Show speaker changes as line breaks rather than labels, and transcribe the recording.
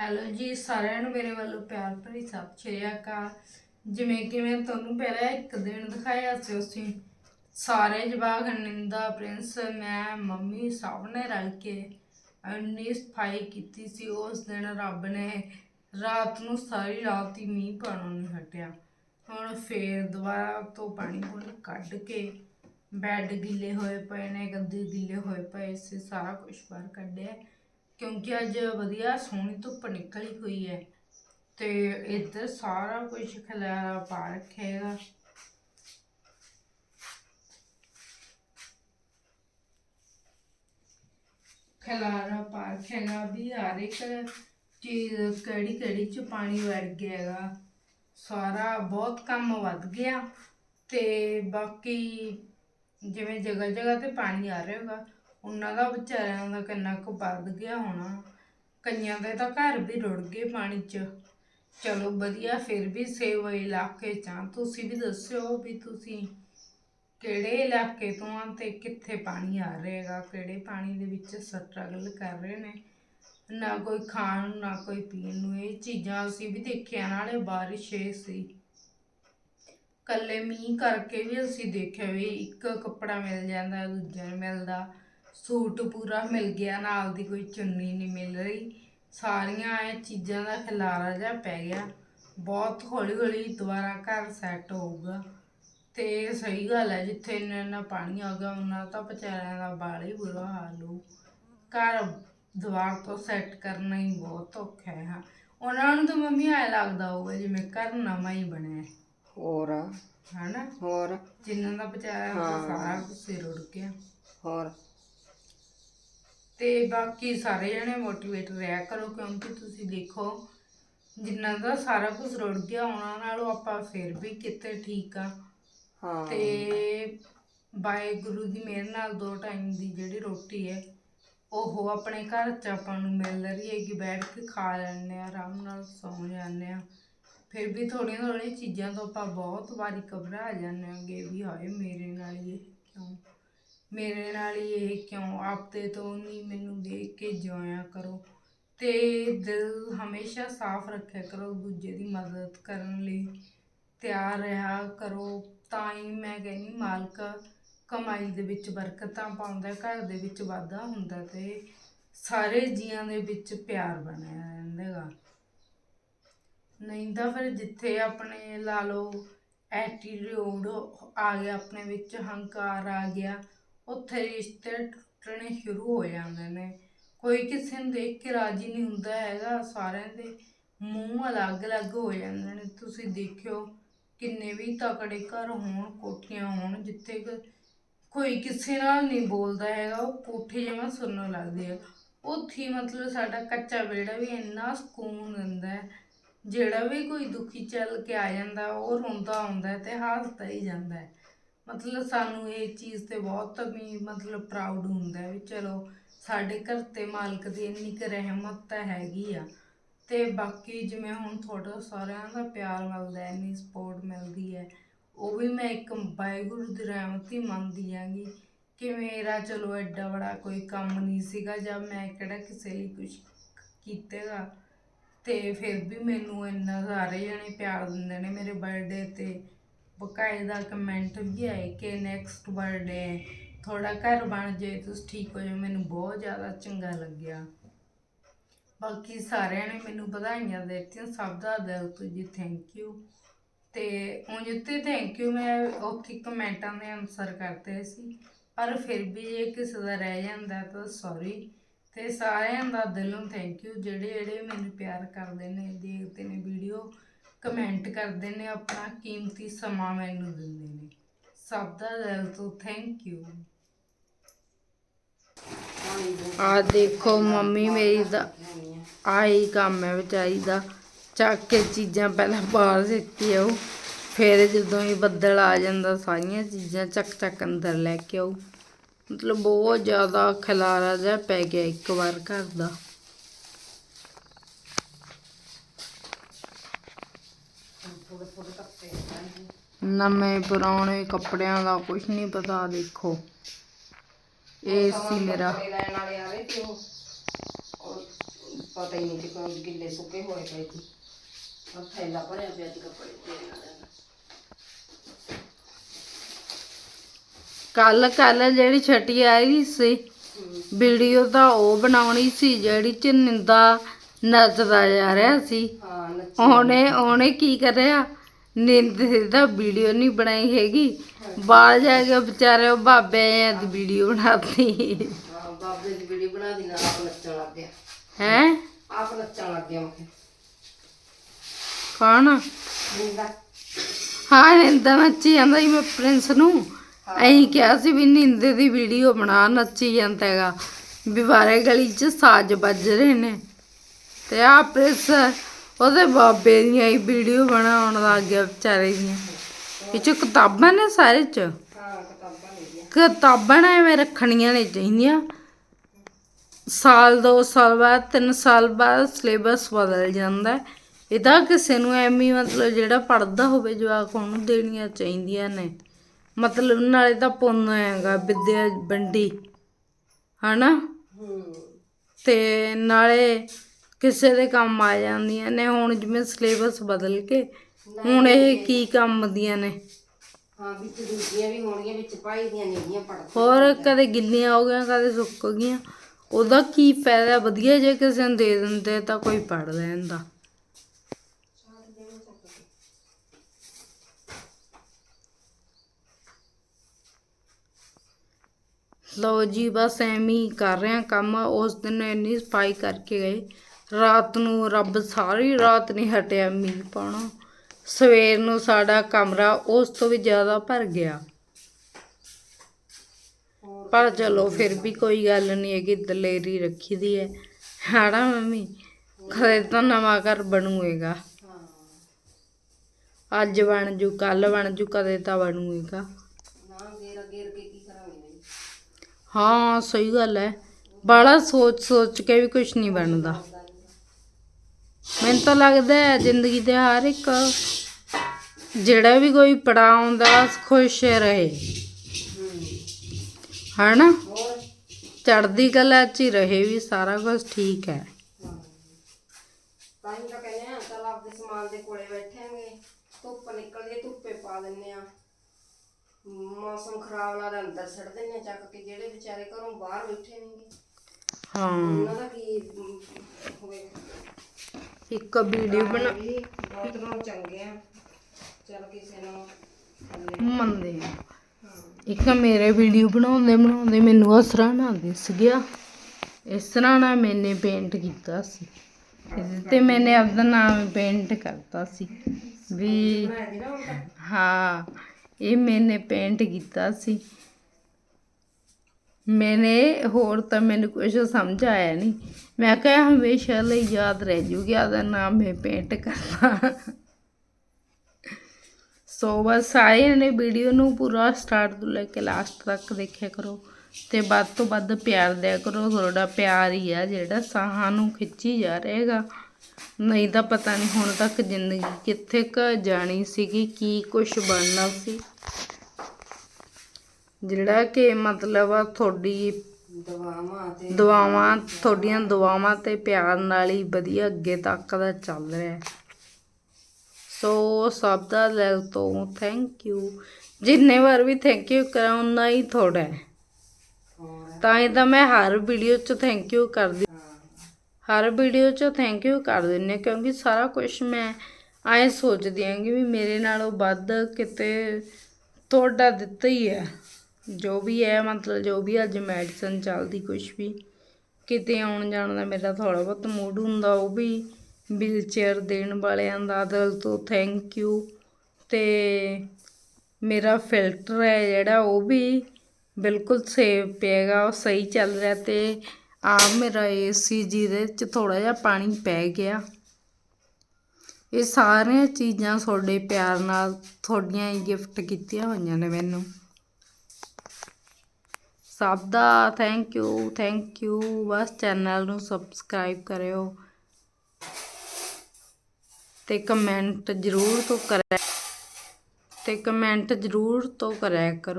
Hello ਜੀ, ਸਾਰਿਆਂ ਨੂੰ ਮੇਰੇ ਵੱਲੋਂ ਪਿਆਰ ਭਰੀ ਸਤਿ ਸ਼੍ਰੀ ਅਕਾਲ। ਜਿਵੇਂ ਕਿ ਮੈਂ ਤੁਹਾਨੂੰ ਪਹਿਲਾਂ ਇੱਕ ਦਿਨ ਦਿਖਾਇਆ ਸੀ, ਅਸੀਂ ਸਾਰੇ ਜਵਾਕ ਨਿੰਦਾ ਪ੍ਰਿੰਸ, ਮੈਂ, ਮੰਮੀ ਸਭ ਨੇ ਰਲ ਕੇ ਇੰਨੀ ਸਫ਼ਾਈ ਕੀਤੀ ਸੀ, ਉਸ ਦਿਨ ਰੱਬ ਨੇ ਰਾਤ ਨੂੰ ਸਾਰੀ ਰਾਤ ਹੀ ਮੀਂਹ ਪਾਣੋਂ ਨਹੀਂ ਹਟਿਆ। ਹੁਣ ਫੇਰ ਦੁਬਾਰਾ ਤੋਂ ਪਾਣੀ ਪੂਣੀ ਕੱਢ ਕੇ ਬੈੱਡ ਗਿੱਲੇ ਹੋਏ ਪਏ ਨੇ, ਗੱਦੇ ਗਿੱਲੇ ਹੋਏ ਪਏ ਸੀ, ਸਾਰਾ ਕੁਝ ਬਾਹਰ ਕੱਢਿਆ। ਕਿਉਂਕਿ ਅੱਜ ਵਧੀਆ ਸੋਹਣੀ ਧੁੱਪ ਨਿਕਲੀ ਹੋਈ ਹੈ ਤੇ ਇੱਧਰ ਸਾਰਾ ਕੁਝ ਖਲਾਰਾ ਪਾ ਰੱਖੇਗਾ ਖਲਾਰਾ ਪਾ ਰੱਖੇਗਾ ਵੀ ਹਰ ਇੱਕ ਚੀਜ਼ ਕਿਹੜੀ ਕਿਹੜੀ ਚ ਪਾਣੀ ਵੜ ਗਿਆ ਹੈਗਾ। ਸਾਰਾ ਬਹੁਤ ਕੰਮ ਵੱਧ ਗਿਆ ਤੇ ਬਾਕੀ ਜਿਵੇਂ ਜਗ੍ਹਾ ਜਗ੍ਹਾ ਤੇ ਪਾਣੀ ਆ ਰਿਹਾ ਹੋਗਾ। ਉਹਨਾਂ ਦਾ ਵਿਚਾਰਿਆਂ ਦਾ ਕਿੰਨਾ ਕੁ ਵੱਧ ਗਿਆ ਹੋਣਾ। ਕਈਆਂ ਦੇ ਤਾਂ ਘਰ ਵੀ ਰੁੜ ਗਏ ਪਾਣੀ 'ਚ। ਚਲੋ ਵਧੀਆ, ਫਿਰ ਵੀ ਸੇਵ ਇਲਾਕੇ 'ਚ ਆ। ਤੁਸੀਂ ਵੀ ਦੱਸਿਓ ਵੀ ਤੁਸੀਂ ਕਿਹੜੇ ਇਲਾਕੇ ਤੋਂ ਆ ਤੇ ਕਿੱਥੇ ਪਾਣੀ ਆ ਰਿਹਾਗਾ ਕਿਹੜੇ ਪਾਣੀ ਦੇ ਵਿੱਚ ਸਟਰਗਲ ਕਰ ਰਹੇ ਨੇ। ਨਾ ਕੋਈ ਖਾਣ ਨੂੰ, ਨਾ ਕੋਈ ਪੀਣ ਨੂੰ। ਇਹ ਚੀਜ਼ਾਂ ਅਸੀਂ ਵੀ ਦੇਖਿਆ, ਨਾਲੇ ਬਾਰਿਸ਼ ਇਹ ਸੀ। ਕੱਲੇ ਮੀਂਹ ਕਰਕੇ ਵੀ ਅਸੀਂ ਦੇਖਿਆ ਵੀ ਇੱਕ ਕੱਪੜਾ ਮਿਲ ਜਾਂਦਾ, ਦੂਜਾ ਨਹੀਂ ਮਿਲਦਾ। ਸੂਟ ਪੂਰਾ ਮਿਲ ਗਿਆ ਨਾਲ ਦੀ ਕੋਈ ਚੁੰਨੀ ਨਹੀਂ ਮਿਲ ਰਹੀ। ਸਾਰੀਆਂ ਇਹ ਚੀਜ਼ਾਂ ਦਾ ਖਿਲਾਰਾ ਜਿਹਾ ਪੈ ਗਿਆ। ਬਹੁਤ ਹੌਲੀ ਹੌਲੀ ਦੁਬਾਰਾ ਘਰ ਸੈੱਟ ਹੋਊਗਾ। ਤੇ ਸਹੀ ਗੱਲ ਹੈ ਜਿੱਥੇ ਇੰਨਾ ਇੰਨਾ ਪਾਣੀ ਆ ਗਿਆ ਉਹਨਾਂ ਤਾਂ ਵਿਚਾਰਿਆਂ ਦਾ ਬਾਲਾ ਹੀ ਬੁਰਾ ਹਾਲ ਹੋ ਘਰ ਦੁਬਾਰ ਤੋਂ ਸੈੱਟ ਕਰਨਾ ਹੀ ਬਹੁਤ ਔਖਾ ਹੈ। ਹਾਂ ਉਹਨਾਂ ਨੂੰ ਤਾਂ ਮੰਮੀ ਐ ਲੱਗਦਾ ਹੋਊਗਾ ਜਿਵੇਂ ਘਰ ਨਵਾਂ ਹੀ ਬਣਿਆ। ਹੈ
ਹੋਰ?
ਹਨਾ?
ਹੋਰ?
ਜਿਨ੍ਹਾਂ ਦਾ ਵਿਚਾਰਿਆਂ ਦਾ। ਸਾਰਾ ਕੁਝ ਸਿਰ ਉੜ ਗਿਆ।
ਹੋਰ?
ਤੇ ਬਾਕੀ ਸਾਰੇ ਜਣੇ ਮੋਟੀਵੇਟ ਰਿਹਾ ਕਰੋ ਕਿਉਂਕਿ ਤੁਸੀਂ ਦੇਖੋ ਜਿਨ੍ਹਾਂ ਦਾ ਸਾਰਾ ਕੁਝ ਰੁੜ ਗਿਆ ਉਹਨਾਂ ਨਾਲੋਂ ਆਪਾਂ ਫਿਰ ਵੀ ਕਿਤੇ ਠੀਕ ਆ।
ਹਾਂ।
ਤੇ ਵਾਹਿਗੁਰੂ ਦੀ ਮਿਹਰ ਨਾਲ ਦੋ ਟਾਈਮ ਦੀ ਜਿਹੜੀ ਰੋਟੀ ਹੈ ਉਹ ਆਪਣੇ ਘਰ ਚ ਆਪਾਂ ਨੂੰ ਮਿਲ ਰਹੀ ਹੈ ਕਿ ਬੈਠ ਕੇ ਖਾ ਲੈਂਦੇ ਆ ਆਰਾਮ ਨਾਲ ਸੌਂ ਜਾਂਦੇ ਆ ਫਿਰ ਵੀ ਥੋੜੀਆਂ ਥੋੜੀਆਂ ਚੀਜ਼ਾਂ ਤੋਂ ਆਪਾਂ ਬਹੁਤ ਵਾਰੀ ਘਬਰਾ ਜਾਂਦੇ ਆਂਗੇ ਵੀ ਹਾਏ ਮੇਰੇ ਨਾਲ ਇਹ ਕਿਉਂ ਮੇਰੇ ਨਾਲ ਹੀ ਇਹ ਕਿਉਂ? ਆਪਦੇ ਤੋਂ ਨਹੀਂ ਮੈਨੂੰ ਦੇਖ ਕੇ ਜਿਉਇਆ ਕਰੋ। ਤੇ ਦਿਲ ਹਮੇਸ਼ਾ ਸਾਫ਼ ਰੱਖਿਆ ਕਰੋ, ਦੂਜੇ ਦੀ ਮਦਦ ਕਰਨ ਲਈ ਤਿਆਰ ਰਿਹਾ ਕਰੋ। ਤਾਂ ਹੀ ਮੈਂ ਕਹਿੰਦੀ, ਮਾਲਕ ਕਮਾਈ ਦੇ ਵਿੱਚ ਬਰਕਤਾਂ ਪਾਉਂਦਾ, ਘਰ ਦੇ ਵਿੱਚ ਵਾਧਾ ਹੁੰਦਾ ਤੇ ਸਾਰੇ ਜੀਆਂ ਦੇ ਵਿੱਚ ਪਿਆਰ ਬਣਿਆ ਰਹਿੰਦਾ ਗਾ ਨਹੀਂ ਤਾਂ ਫਿਰ ਜਿੱਥੇ ਆਪਣੇ ਲਾ ਲਓ, ਐਟੀਟਿਊਡ ਆ ਗਿਆ, ਆਪਣੇ ਵਿੱਚ ਹੰਕਾਰ ਆ ਗਿਆ ਉੱਥੇ ਰਿਸ਼ਤੇ ਟੁੱਟਣੇ ਸ਼ੁਰੂ ਹੋ ਜਾਂਦੇ ਨੇ। ਕੋਈ ਕਿਸੇ ਨੂੰ ਦੇਖ ਕੇ ਰਾਜੀ ਨਹੀਂ ਹੁੰਦਾ ਹੈਗਾ, ਸਾਰਿਆਂ ਦੇ ਮੂੰਹ ਅਲੱਗ-ਅਲੱਗ ਹੋ ਜਾਂਦੇ ਨੇ। ਤੁਸੀਂ ਦੇਖਿਓ, ਕਿੰਨੇ ਵੀ ਤਕੜੇ ਘਰ ਹੋਣ, ਕੋਠੀਆਂ ਹੋਣ, ਜਿੱਥੇ ਕ- ਕੋਈ ਕਿਸੇ ਨਾਲ ਨਹੀਂ ਬੋਲਦਾ ਹੈਗਾ, ਉਹ ਕੋਠੇ ਜਮਾਂ ਸੁਣਨ ਲੱਗਦੇ ਆ। ਉੱਥੇ ਹੀ ਮਤਲਬ ਸਾਡਾ ਕੱਚਾ ਵਿਹੜਾ ਵੀ ਇੰਨਾ ਸਕੂਨ ਦਿੰਦਾ ਹੈ, ਜਿਹੜਾ ਵੀ ਕੋਈ ਦੁਖੀ ਚੱਲ ਕੇ ਆ ਜਾਂਦਾ, ਉਹ ਰੋਂਦਾ ਆਉਂਦਾ ਹੈ ਤੇ ਹੱਸਦਾ ਹੀ ਜਾਂਦਾ ਹੈ। ਮਤਲਬ ਸਾਨੂੰ ਇਹ ਚੀਜ਼ ਤੇ ਬਹੁਤ ਵੀ ਮਤਲਬ ਪ੍ਰਾਊਡ ਹੁੰਦਾ ਹੈ ਵੀ ਚਲੋ ਸਾਡੇ ਘਰ ਤੇ ਮਾਲਕ ਦੀ ਇੰਨੀ ਕੁ ਰਹਿਮਤ ਤਾਂ ਹੈਗੀ ਆ। ਤੇ ਬਾਕੀ ਜਿਵੇਂ ਹੁਣ ਤੁਹਾਡਾ ਸਾਰਿਆਂ ਦਾ ਪਿਆਰ ਮਿਲਦਾ ਹੈ ਇੰਨੀ ਸਪੋਰਟ ਮਿਲਦੀ ਹੈ, ਉਹ ਵੀ ਮੈਂ ਇੱਕ ਵਾਹਿਗੁਰੂ ਦੀ ਰਹਿਮਤ ਹੀ ਮੰਨਦੀ ਆਂਗੀ ਕਿ ਮੇਰਾ ਚਲੋ ਐਡਾ ਬੜਾ ਕੋਈ ਕੰਮ ਨਹੀਂ ਸੀਗਾ ਜਦ ਮੈਂ ਕਿਹੜਾ ਕਿਸੇ ਲਈ ਕੁਝ ਕੀਤੇਗਾ। ਤੇ ਫਿਰ ਵੀ ਮੈਨੂੰ ਇੰਨਾ ਸਾਰੇ ਜਣੇ ਪਿਆਰ ਦਿੰਦੇ ਨੇ ਮੇਰੇ ਬਰਥਡੇ ਤੇ। ਬਕਾਇਦਾ ਕਮੈਂਟ ਵੀ ਆਏ ਕਿ ਨੈਕਸਟ ਬਰਥਡੇ ਥੋੜਾ ਘਰ ਬਣ ਜੇ ਤੁਸੀਂ ਠੀਕ ਹੋ ਜਾਓ। ਮੈਨੂੰ ਬਹੁਤ ਜ਼ਿਆਦਾ ਚੰਗਾ ਲੱਗਿਆ। ਬਾਕੀ ਸਾਰਿਆਂ ਨੇ ਮੈਨੂੰ ਵਧਾਈਆਂ ਦੇ ਦਿੱਤੀਆਂ, ਸਭ ਦਾ ਦਿਲ ਤੋਂ ਜੀ ਥੈਂਕ ਯੂ ਤੇ ਉਂਝ ਤੇ ਥੈਂਕ ਯੂ ਮੈਂ ਉੱਥੇ ਕਮੈਂਟਾਂ ਦੇ ਆਨਸਰ ਕਰਤੇ ਸੀ, ਪਰ ਫਿਰ ਵੀ ਜੇ ਕਿਸੇ ਦਾ ਰਹਿ ਜਾਂਦਾ ਤਾਂ ਸੌਰੀ ਤੇ ਸਾਰਿਆਂ ਦਾ ਦਿਲੋਂ ਥੈਂਕ ਯੂ ਜਿਹੜੇ ਜਿਹੜੇ ਮੈਨੂੰ ਪਿਆਰ ਕਰਦੇ ਨੇ, ਦੇਖਦੇ ਨੇ ਵੀਡੀਓ ਕਮੈਂਟ ਕਰਦੇ ਨੇ, ਆਪਣਾ ਕੀਮਤੀ ਸਮਾਂ ਮੈਨੂੰ ਦਿੰਦੇ ਨੇ। ਸਭ ਦਾ ਦਿਲ ਤੋਂ ਥੈਂਕ ਯੂ ਆ ਦੇਖੋ ਮੰਮੀ, ਮੇਰੀ ਦਾ ਆਹੀ ਕੰਮ ਹੈ ਵਿਚਾਰੀ ਦਾ। ਚੱਕ ਕੇ ਚੀਜ਼ਾਂ ਪਹਿਲਾਂ ਬਾਹਰ ਸਿੱਟੀ ਆਉ ਫਿਰ ਜਦੋਂ ਹੀ ਬੱਦਲ ਆ ਜਾਂਦਾ, ਸਾਰੀਆਂ ਚੀਜ਼ਾਂ ਚੱਕ ਚੱਕ ਅੰਦਰ ਲੈ ਕੇ ਆਉ ਮਤਲਬ ਬਹੁਤ ਜ਼ਿਆਦਾ ਖਿਲਾਰਾ ਜਿਹਾ ਪੈ ਗਿਆ ਇੱਕ ਵਾਰ ਘਰ ਦਾ। ਨਵੇਂ ਪੁਰਾਣੇ ਕੱਪੜਿਆਂ ਦਾ ਕੁਝ ਨਹੀਂ ਪਤਾ ਦੇਖੋ। ਇਹ ਸੀ ਮੇਰਾ।
ਲੈਣ ਵਾਲੇ ਆਵੇ ਤੇ ਉਹ ਉਹ ਪਤਾ ਹੀ ਨਹੀਂ ਕਿ ਕੋਈ ਗਿੱਲੇ ਸੁੱਕੇ ਹੋਏ ਪਏ ਸੀ। ਪਰ ਥੈਲਾ ਭਰਿਆ ਪਿਆ ਸੀ ਕੱਪੜੇ ਤੇਰੇ ਵਾਲਿਆਂ ਦਾ।
ਕੱਲ ਕੱਲ ਜਿਹੜੀ ਛਟੀ ਆਈ ਸੀ ਵੀਡੀਓ ਤਾਂ ਉਹ ਬਣਾਉਣੀ ਸੀ ਜਿਹੜੀ ਚ ਨਿੰਦਾ ਨੱਚਦਾ ਜਾ ਰਿਹਾ ਸੀ।
ਹਾਂ ਨੱਚੀ।
ਉਹਨੇ ਉਹਨੇ ਕੀ ਕਰਿਆ? ਨਿੰਦ ਦਾ ਵੀਡੀਓ ਨਹੀਂ ਬਣਾਈ ਹੈਗੀ। ਬਾਹਰ ਜਾ ਕੇ ਵਿਚਾਰੇ ਉਹ ਬਾਬੇ ਆ ਦੀ ਵੀਡੀਓ ਬਣਾਤੀ।
ਹਾਂ ਬਾਬੇ ਦੀ ਵੀਡੀਓ ਬਣਾ ਦੀ ਨਾਲ ਆਪ ਨੱਚਣ ਲੱਗ ਗਿਆ।
ਹੈ?
ਆਪ ਨੱਚਣ ਲੱਗ ਗਿਆ ਮੈਂ
ਕੌਣ?
ਨਿੰਦਾ।
ਹਾਂ ਨਿੰਦਾ ਨੱਚੀ ਜਾਂਦਾ ਸੀ ਮੈਂ ਪ੍ਰਿੰਸ ਨੂੰ। ਐਂ ਕਿਹਾ ਸੀ ਵੀ ਨਿੰਦ ਦੀ ਵੀਡੀਓ ਬਣਾ ਨੱਚੀ ਜਾਂਦਾ ਹੈਗਾ। ਵੀ ਬਾਰੇ ਗਲੀ 'ਚ ਸਾਜ਼ ਵੱਜ ਰਹੇ ਨੇ। ਤੇ ਆ ਪ੍ਰਿੰਸ ਉਹਦੇ ਬਾਬੇ ਦੀਆਂ ਹੀ ਵੀਡੀਓ ਬਣਾਉਣ ਲੱਗ ਗਿਆ ਵਿਚਾਰੇ ਦੀਆਂ। ਇਹ 'ਚ ਕਿਤਾਬਾਂ ਨੇ ਸਾਰੇ 'ਚ?
ਕਿਤਾਬਾਂ ਲੈ ਗਿਆ
ਨਾ ਐਵੇਂ ਰੱਖਣੀਆਂ ਨੇ ਚਾਹੀਦੀਆਂ। ਸਾਲ, ਦੋ ਸਾਲ ਬਾਅਦ, ਤਿੰਨ ਸਾਲ ਬਾਅਦ ਸਿਲੇਬਸ ਬਦਲ ਜਾਂਦਾ। ਇਹਦਾ ਕਿਸੇ ਨੂੰ ਐਵੇਂ ਮਤਲਬ ਜਿਹੜਾ ਪੜਦਾ ਹੋਵੇ ਜਵਾਕ, ਉਹਨੂੰ ਦੇਣੀਆਂ ਚਾਹੀਦੀਆਂ ਨੇ। ਮਤਲਬ ਨਾਲੇ ਤਾਂ ਪੁੰਨ ਹੈਗਾ, ਵਿਦਿਆ, ਵੰਡੀ। ਹਨਾ?
ਹੂੰ
ਤੇ ਨਾਲੇ ਕਿਸੇ ਦੇ ਕੰਮ ਆ ਜਾਂਦੀਆਂ ਨੇ ਹੁਣ ਜਿਵੇਂ ਸਿਲੇਬਸ ਬਦਲ ਕੇ ਹੁਣ ਇਹ ਕੀ ਕੰਮ ਦੀਆਂ ਨੇ?
ਹਾਂ ਵਿੱਚ ਦੂਜੀਆਂ ਵੀ ਹੋਣਗੀਆਂ ਵਿੱਚ ਭਾਈ ਦੀਆਂ ਨੇਗੀਆਂ ਪੜ੍ਹ
ਹੋਰ ਕਦੇ ਗਿੱਲੀਆਂ ਹੋ ਗਈਆਂ ਕਦੇ ਸੁੱਕ ਗਈਆਂ। ਉਹਦਾ ਕੀ ਫਾਇਦਾ? ਵਧੀਆ ਜੇ ਕਿਸੇ ਨੂੰ ਦੇ ਦਿੰਦੇ ਤਾਂ ਕੋਈ ਪੜ ਲੈਂਦਾ। ਲਓ ਜੀ ਬਸ ਐਵੇਂ ਹੀ ਕਰ ਰਹੇ ਹਾਂ ਕੰਮ। ਉਸ ਦਿਨ ਇੰਨੀ ਸਫ਼ਾਈ ਕਰਕੇ ਗਏ। ਰਾਤ ਨੂੰ ਰੱਬ ਸਾਰੀ ਰਾਤ ਨਹੀਂ ਹਟਿਆ ਮੀਂਹ ਪਾਉਣਾ। ਸਵੇਰ ਨੂੰ ਸਾਡਾ ਕਮਰਾ ਉਸ ਤੋਂ ਵੀ ਜ਼ਿਆਦਾ ਭਰ ਗਿਆ। ਪਰ ਚਲੋ ਫਿਰ ਵੀ ਕੋਈ ਗੱਲ ਨਹੀਂ ਹੈਗੀ, ਦਲੇਰੀ ਰੱਖੀ ਦੀ ਹੈ। ਹਾੜਾ ਮੰਮੀ? ਕਦੇ ਤਾਂ ਨਵਾਂ ਘਰ ਬਣੂਏਗਾ। ਅੱਜ ਬਣ ਜੂ ਕੱਲ ਬਣ ਜੂ, ਕਦੇ ਤਾਂ ਬਣੂਏਗਾ। ਹਾਂ, ਸਹੀ ਗੱਲ ਹੈ। ਬਾਲਾ ਸੋਚ ਸੋਚ ਕੇ ਵੀ ਕੁਝ ਨਹੀਂ ਬਣਦਾ। ਮੈਨੂੰ ਤਾਂ ਲੱਗਦਾ ਹੈ ਜ਼ਿੰਦਗੀ ਦੇ ਹਰ ਇੱਕ ਜਿਹੜਾ ਵੀ ਕੋਈ ਪੜਾਅ ਆਉਂਦਾ ਖੁਸ਼ ਰਹੇ। ਹਨਾ?
ਹੋਰ
ਚੜ੍ਹਦੀ ਕਲਾ 'ਚ ਹੀ ਰਹੇ ਵੀ ਸਾਰਾ ਕੁਝ ਠੀਕ ਹੈ।
ਤਾਂ ਹੀ ਤਾਂ ਕਹਿੰਦੇ ਆ ਚੱਲ ਆਪਦੇ ਸਮਾਨ ਦੇ ਕੋਲੇ ਬੈਠਾਂਗੇ। ਧੁੱਪ ਨਿਕਲਦੀ ਹੈ ਧੁੱਪੇ ਪਾ ਦਿੰਨੇ ਆ। ਮੌਸਮ ਖਰਾਬ ਲੱਗਦਾ ਅੰਦਰ ਸੜ ਦਿੰਨੇ ਆ ਚੱਕ ਕੇ ਜਿਹੜੇ ਵਿਚਾਰੇ ਘਰੋਂ ਬਾਹਰ ਬੈਠੇ ਨੇਗੇ।
ਹਾਂ।
ਉਹਨਾਂ ਦਾ ਕੀ
ਇੱਕ ਵੀਡੀਓ ਬਣਾ
ਬਹੁਤ ਨੂੰ ਚੰਗੇ ਆ। ਚੱਲ ਕਿਸੇ ਨੂੰ
ਮੰਨਦੇ ਆ। ਇੱਕ ਮੇਰੇ ਵੀਡੀਓ ਬਣਾਉਂਦੇ ਬਣਾਉਂਦੇ ਮੈਨੂੰ ਆ ਸਰਾਣਾ ਦਿਸ ਗਿਆ। ਇਸ ਤਰ੍ਹਾਂ ਨਾ ਮੈਨੇ ਪੇਂਟ ਕੀਤਾ ਸੀ। ਤੇ ਮੈਨੇ ਆਪਦਾ ਨਾਮ ਪੇਂਟ ਕਰਤਾ ਸੀ। ਵੀ
ਨਾ
ਹਾਂ ਇਹ ਮੈਨੇ ਪੇਂਟ ਕੀਤਾ ਸੀ। ਮੈਨੇ ਹੋਰ ਤਾਂ ਮੈਨੂੰ ਕੁਝ ਸਮਝ ਆਇਆ ਨਹੀਂ। ਮੈਂ ਕਿਹਾ ਹਮੇਸ਼ਾ ਲਈ ਯਾਦ ਰਹਿ ਜੂਗਾ ਉਹਦਾ ਨਾਮ ਮੈਂ ਪੇਂਟ ਕਰਨਾ। ਸੋ ਬਸ ਸਾਰਿਆਂ ਨੇ ਵੀਡੀਓ ਨੂੰ ਪੂਰਾ ਸਟਾਰਟ ਤੋਂ ਲੈ ਕੇ ਲਾਸਟ ਤੱਕ ਦੇਖਿਆ ਕਰੋ ਤੇ ਵੱਧ ਤੋਂ ਵੱਧ ਪਿਆਰ ਦਿਆ ਕਰੋ। ਤੁਹਾਡਾ ਪਿਆਰ ਹੀ ਆ ਜਿਹੜਾ ਸਾਹਾਂ ਨੂੰ ਖਿੱਚੀ ਜਾ ਰਹੇਗਾ। ਨਹੀਂ ਤਾਂ ਪਤਾ ਨਹੀਂ ਹੁਣ ਤੱਕ ਜ਼ਿੰਦਗੀ ਕਿੱਥੇ ਕ ਜਾਣੀ ਸੀਗੀ, ਕੀ ਕੁਝ ਬਣਨਾ ਸੀ। ਜਿਹੜਾ ਕਿ ਮਤਲਬ ਆ ਤੁਹਾਡੀ
ਦਵਾਵਾਂ ਤੇ
ਦੁਆਵਾਂ ਤੁਹਾਡੀਆਂ ਦੁਆਵਾਂ ਤੇ ਪਿਆਰ ਨਾਲ ਹੀ ਵਧੀਆ ਅੱਗੇ ਤੱਕ ਦਾ ਚੱਲ ਰਿਹਾ। ਹੈ ਸੋ ਸਭ ਦਾ ਦਿਲ ਤੋਂ ਥੈਂਕ ਯੂ ਜਿੰਨੇ ਵਾਰ ਵੀ ਥੈਂਕ ਯੂ ਕਰਾਂ ਉਨਾ ਹੀ ਥੋੜਾ ਹੈ। ਤਾਂ ਹੀ ਤਾਂ ਮੈਂ ਹਰ ਵੀਡੀਓ 'ਚ ਥੈਂਕ ਯੂ ਕਰਦੀ ਹਰ ਵੀਡੀਓ 'ਚ ਥੈਂਕ ਯੂ ਕਰ ਦਿੰਨੇ ਕਿਉਂਕਿ ਸਾਰਾ ਕੁਝ ਮੈਂ ਐਂ ਸੋਚਦੀ ਹਾਂ ਕਿ ਵੀ ਮੇਰੇ ਨਾਲੋਂ ਵੱਧ ਕਿਤੇ ਤੁਹਾਡਾ ਦਿੱਤਾ ਹੀ ਹੈ। ਜੋ ਵੀ ਹੈ, ਮਤਲਬ ਜੋ ਵੀ ਅੱਜ ਮੈਡੀਸਨ ਚੱਲਦੀ, ਕੁਛ ਵੀ, ਕਿਤੇ ਆਉਣ ਜਾਣ ਦਾ ਮੇਰਾ ਥੋੜ੍ਹਾ ਬਹੁਤ ਮੂਡ ਹੁੰਦਾ, ਉਹ ਵੀ ਵੀਲ ਦੇਣ ਵਾਲਿਆਂ ਦਾ ਦਿਲ ਤੋਂ ਥੈਂਕ ਯੂ ਅਤੇ ਮੇਰਾ ਫਿਲਟਰ ਹੈ ਜਿਹੜਾ, ਉਹ ਵੀ ਬਿਲਕੁਲ ਸੇਫ ਪਿਆਗਾ ਉਹ ਸਹੀ ਚੱਲ ਰਿਹਾ ਤੇ ਆ ਮੇਰਾ ਏਸੀ ਜਿਹਦੇ ਚ ਥੋੜਾ ਜਿਹਾ ਪਾਣੀ ਪੈ ਗਿਆ। ਇਹ ਸਾਰੀਆਂ ਚੀਜ਼ਾਂ ਤੁਹਾਡੇ ਪਿਆਰ ਨਾਲ, ਤੁਹਾਡੀਆਂ ਹੀ ਗਿਫਟ ਕੀਤੀਆਂ ਹੋਈਆਂ ਨੇ ਮੈਨੂੰ। ਸਭ ਦਾ ਥੈਂਕ ਯੂ ਥੈਂਕ ਯੂ ਬਸ ਚੈਨਲ ਨੂੰ ਸਬਸਕ੍ਰਾਈਬ ਕਰਿਓ। ਤੇ ਕਮੈਂਟ ਜ਼ਰੂਰ ਤੋਂ ਕਰਿਆ ਤੇ ਕਮੈਂਟ ਜ਼ਰੂਰ ਤੋਂ ਕਰਿਆ ਕਰੋ।